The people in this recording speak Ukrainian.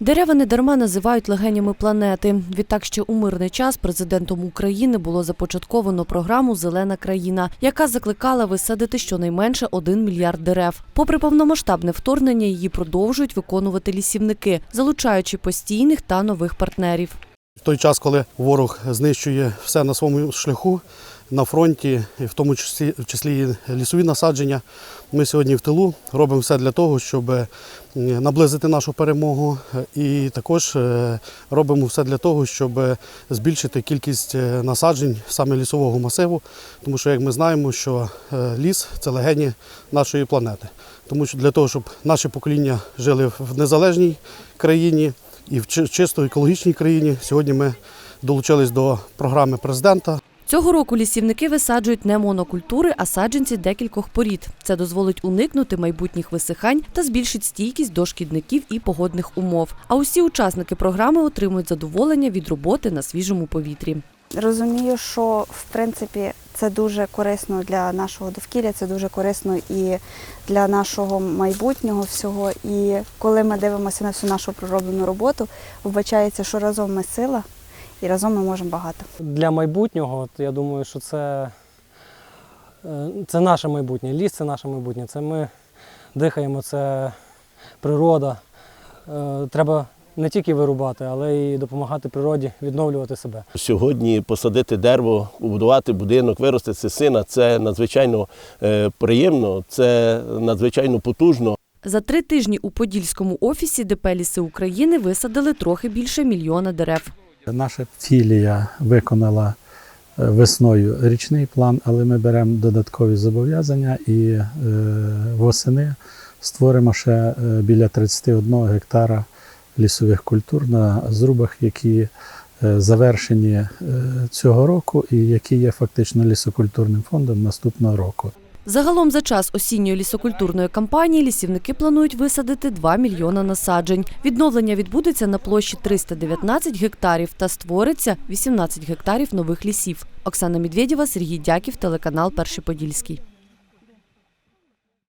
Дерева не дарма називають легенями планети. Відтак ще у мирний час президентом України було започатковано програму Зелена країна, яка закликала висадити щонайменше 1 мільярд дерев. Попри повномасштабне вторгнення, її продовжують виконувати лісівники, залучаючи постійних та нових партнерів. В той час, коли ворог знищує все на своєму шляху на фронті, в тому числі, в числі і лісові насадження, ми сьогодні в тилу робимо все для того, щоб е, наблизити нашу перемогу, і також е, робимо все для того, щоб е, збільшити кількість насаджень саме лісового масиву, тому що, як ми знаємо, що ліс це легені нашої планети. Тому що для того, щоб наші покоління жили в незалежній країні і в чисто екологічній країні, сьогодні ми долучились до програми президента. Цього року лісівники висаджують не монокультури, а саджанці декількох порід. Це дозволить уникнути майбутніх висихань та збільшить стійкість до шкідників і погодних умов. А усі учасники програми отримують задоволення від роботи на свіжому повітрі. Розумію, що в принципі це дуже корисно для нашого довкілля, це дуже корисно і для нашого майбутнього всього. І коли ми дивимося на всю нашу пророблену роботу, вбачається, що разом ми сила і разом ми можемо багато. Для майбутнього, я думаю, що це, е, це наше майбутнє. Ліс це наше майбутнє. Це ми дихаємо, це природа. Е, Треба не тільки вирубати, але й допомагати природі відновлювати себе. Сьогодні посадити дерево, побудувати будинок, виростити сина це надзвичайно е, приємно, це надзвичайно потужно. За три тижні у Подільському офісі ДП «Ліси України висадили трохи більше мільйона дерев. Наша філія виконала е, весною річний план, але ми беремо додаткові зобов'язання і е, восени створимо ще біля 31 гектара лісових культур на зрубах, які е, завершені е, цього року і які є фактично лісокультурним фондом наступного року. Загалом за час осінньої лісокультурної кампанії лісівники планують висадити 2 мільйона насаджень. Відновлення відбудеться на площі 319 гектарів та створиться 18 гектарів нових лісів. Оксана Медведєва, Сергій Дяків, телеканал Перший Подільський.